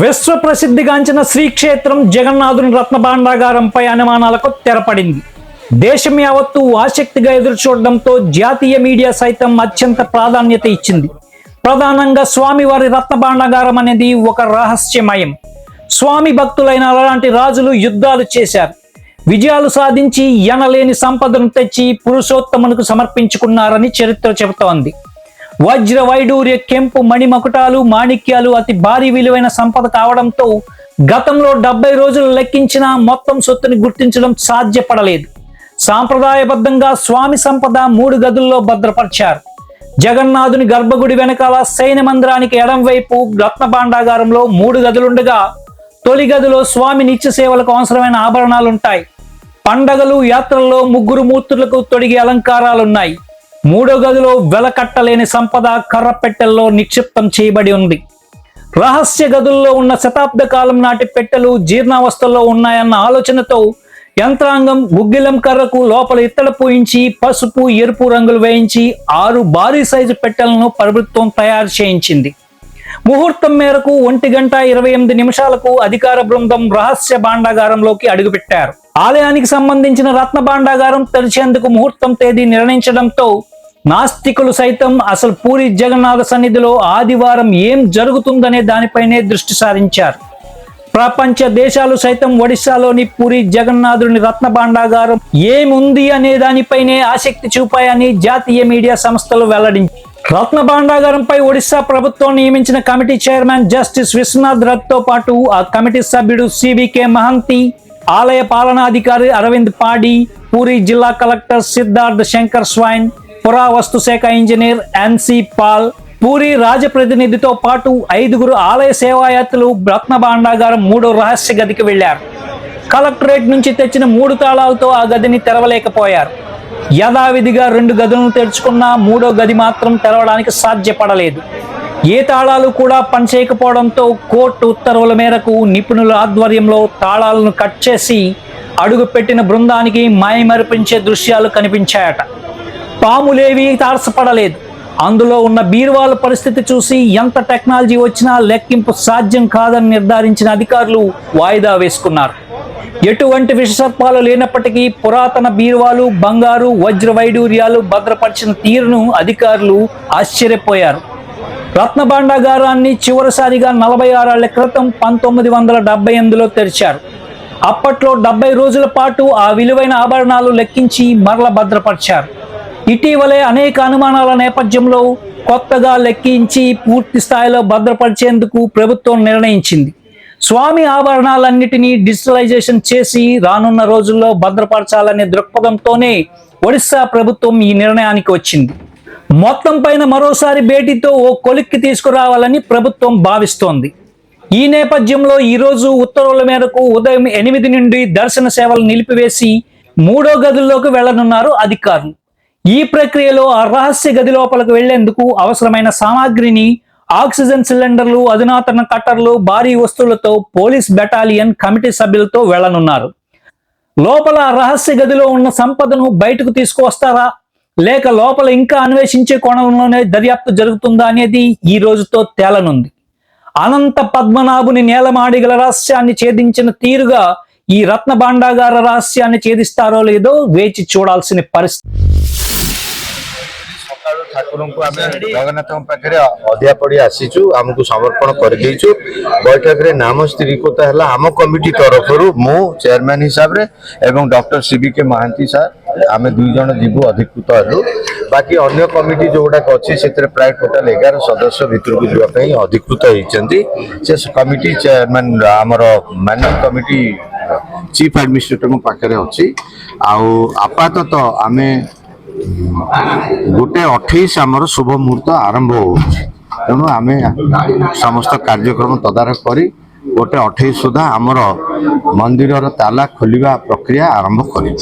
విశ్వ ప్రసిద్ధిగాంచిన శ్రీక్షేత్రం జగన్నాథుని రత్న భాండాగారంపై అనుమానాలకు తెరపడింది. దేశం యావత్తు ఆసక్తిగా ఎదురుచూడడంతో జాతీయ మీడియా సైతం అత్యంత ప్రాధాన్యత ఇచ్చింది. ప్రధానంగా స్వామివారి రత్న భాండాగారం అనేది ఒక రహస్యమయం. స్వామి భక్తులైన అలాంటి రాజులు యుద్ధాలు చేశారు. విజయాలు సాధించి ఎనలేని సంపదను తెచ్చి పురుషోత్తమునకు సమర్పించుకున్నారని చరిత్ర చెబుతోంది. వజ్ర వైడూర్య కెంపు మణిమకుటాలు మాణిక్యాలు అతి భారీ విలువైన సంపద కావడంతో గతంలో డెబ్బై రోజులు లెక్కించిన మొత్తం సొత్తుని గుర్తించడం సాధ్యపడలేదు. సాంప్రదాయబద్ధంగా స్వామి సంపద మూడు గదుల్లో భద్రపరిచారు. జగన్నాథుని గర్భగుడి వెనకాల సైన్య మందిరానికి ఎడం వైపు రత్న మూడు గదులుండగా తొలి గదిలో స్వామి నిత్య సేవలకు అవసరమైన ఆభరణాలుంటాయి. పండగలు యాత్రల్లో ముగ్గురు మూర్తులకు తొడిగే అలంకారాలున్నాయి. మూడో గదిలో వెలకట్టలేని సంపద కర్రపెట్టెల్లో నిక్షిప్తం చేయబడి ఉంది. రహస్య గదుల్లో ఉన్న శతాబ్ద కాలం నాటి పెట్టెలు జీర్ణావస్థలో ఉన్నాయన్న ఆలోచనతో యంత్రాంగం గుగ్గిలం కర్రకు లోపల ఇత్తడ పూయించి పసుపు ఎరుపు రంగులు వేయించి ఆరు భారీ సైజు పెట్టెలను ప్రభుత్వం తయారు చేయించింది. ముహూర్తం మేరకు ఒంటి గంట ఇరవై ఎనిమిది నిమిషాలకు అధికార బృందం రహస్య భాండాగారంలోకి అడుగుపెట్టారు. ఆలయానికి సంబంధించిన రత్న భాండాగారం తెరిచేందుకు ముహూర్తం తేదీ నిర్ణయించడంతో నాస్తికులు సైతం అసలు పూరి జగన్నాథ సన్నిధిలో ఆదివారం ఏం జరుగుతుందనే దానిపైనే దృష్టి సారించారు. ప్రపంచ దేశాలు సైతం ఒడిశాలోని పూరి జగన్నాథుని రత్న భాండాగారం ఏముంది అనే దానిపైనే ఆసక్తి చూపాయని జాతీయ మీడియా సంస్థలు వెల్లడించి రత్న భాండాగారంపై ఒడిశా ప్రభుత్వం నియమించిన కమిటీ చైర్మన్ జస్టిస్ విశ్వనాథ్ రథ్తో పాటు ఆ కమిటీ సభ్యుడు సివికే మహంతి ఆలయ పాలనాధికారి అరవింద్ పాడి పూరి జిల్లా కలెక్టర్ సిద్ధార్థ్ శంకర్ స్వైన్ పురావస్తు శాఖ ఇంజనీర్ ఎన్సి పాల్ పూరి రాజప్రతినిధితో పాటు ఐదుగురు ఆలయ సేవాయాత్రులు రత్న భాండాగారం మూడో రహస్య గదికి వెళ్ళారు కలెక్టరేట్ నుంచి తెచ్చిన మూడు తాళాలతో ఆ గదిని తెరవలేకపోయారు. యథావిధిగా రెండు గదులను తెరుచుకున్న మూడో గది మాత్రం తెరవడానికి సాధ్యపడలేదు. ఏ తాళాలు కూడా పనిచేయకపోవడంతో కోర్టు ఉత్తర్వుల మేరకు నిపుణుల ఆధ్వర్యంలో తాళాలను కట్ చేసి అడుగు పెట్టిన బృందానికి మాయమర్పించే దృశ్యాలు కనిపించాయట. పాములేవి తారసపడలేదు. అందులో ఉన్న బీరువాల పరిస్థితి చూసి ఎంత టెక్నాలజీ వచ్చినా లెక్కింపు సాధ్యం కాదని నిర్ధారించిన అధికారులు వాయిదా వేసుకున్నారు. ఎటువంటి విషసర్పాలు లేనప్పటికీ పురాతన బీరువాలు బంగారు వజ్ర వైడూర్యాలు భద్రపరిచిన తీరును అధికారులు ఆశ్చర్యపోయారు. రత్నభాండాగారాన్ని చివరిసారిగా నలభై ఆరేళ్ళ క్రితం పంతొమ్మిది వందల డెబ్బై ఎనిమిదిలో తెరిచారు. అప్పట్లో డెబ్బై రోజుల పాటు ఆ విలువైన ఆభరణాలు లెక్కించి మరల భద్రపరిచారు. ఇటీవలే అనేక అనుమానాల నేపథ్యంలో కొత్తగా లెక్కించి పూర్తి స్థాయిలో భద్రపరిచేందుకు ప్రభుత్వం నిర్ణయించింది. స్వామి ఆభరణాలన్నిటినీ డిజిటలైజేషన్ చేసి రానున్న రోజుల్లో భద్రపరచాలనే దృక్పథంతోనే ఒడిశా ప్రభుత్వం ఈ నిర్ణయానికి వచ్చింది. మొత్తం పైన మరోసారి భేటీతో ఓ కొలిక్కి తీసుకురావాలని ప్రభుత్వం భావిస్తోంది. ఈ నేపథ్యంలో ఈరోజు ఉత్తర్వుల మేరకు ఉదయం ఎనిమిది నుండి దర్శన సేవలు నిలిపివేసి మూడో గదుల్లోకి వెళ్ళనున్నారు అధికారులు. ఈ ప్రక్రియలో ఆ రహస్య గది లోపలకు వెళ్ళేందుకు అవసరమైన సామాగ్రిని ఆక్సిజన్ సిలిండర్లు అధునాతన కట్టర్లు భారీ వస్తువులతో పోలీస్ బెటాలియన్ కమిటీ సభ్యులతో వెళ్ళనున్నారు లోపల రహస్య గదిలో ఉన్న సంపదను బయటకు తీసుకువస్తారా? లేక లోపల ఇంకా అన్వేషించే కోణంలోనే దర్యాప్తు జరుగుతుందా అనేది ఈ రోజుతో తేలనుంది. అనంత పద్మనాభుని నేలమాడిగల రహస్యాన్ని ఛేదించిన తీరుగా ఈ రత్న భాండాగార రహస్యాన్ని ఛేదిస్తారో లేదో వేచి చూడాల్సిన పరిస్థితి. ସକାଳୁ ଠାକୁରଙ୍କୁ ଆମେ ଜଗନ୍ନାଥଙ୍କ ପାଖରେ ଅଧିଆ ପଡି ଆସିଛୁ ଆମକୁ ସମର୍ପଣ କରିଦେଇଛୁ ବୈଠକରେ ନାମ ସ୍ଥିରୀକୃତ ହେଲା ଆମ କମିଟି ତରଫରୁ ମୁଁ ଚେୟାରମ୍ୟାନ ହିସାବରେ ଏବଂ doctor CB K Mohanty sir ଆମେ ଦୁଇ ଜଣ ଯିବୁ ଅଧିକୃତ ହେଲୁ ବାକି ଅନ୍ୟ କମିଟି ଯୋଉଗୁଡାକ ଅଛି ସେଥିରେ ପ୍ରାୟ ଟୋଟାଲ ଏଗାର ସଦସ୍ୟ ଭିତରକୁ ଯିବା ପାଇଁ ଅଧିକୃତ ହେଇଛନ୍ତି ସେ କମିଟି ଚେୟାରମ୍ୟାନ ଆମର ମ୍ୟାନେଜିଂ କମିଟି ଚିଫ୍ ଆଡମିନିଷ୍ଟ୍ରେଟରଙ୍କ ପାଖରେ ଅଛି ଆଉ ଆପାତତଃ ଆମେ ଗୋଟେ ଅଠେଇଶ ଆମର ଶୁଭ ମୁହୂର୍ତ୍ତ ଆରମ୍ଭ ହଉଛି। ତେଣୁ ଆମେ ସମସ୍ତ କାର୍ଯ୍ୟକ୍ରମ ତଦାରଖ କରି ଗୋଟେ ଅଠେଇଶ ସୁଦ୍ଧା ଆମର ମନ୍ଦିରର ତାଲା ଖୋଲିବା ପ୍ରକ୍ରିୟା ଆରମ୍ଭ କରିବୁ।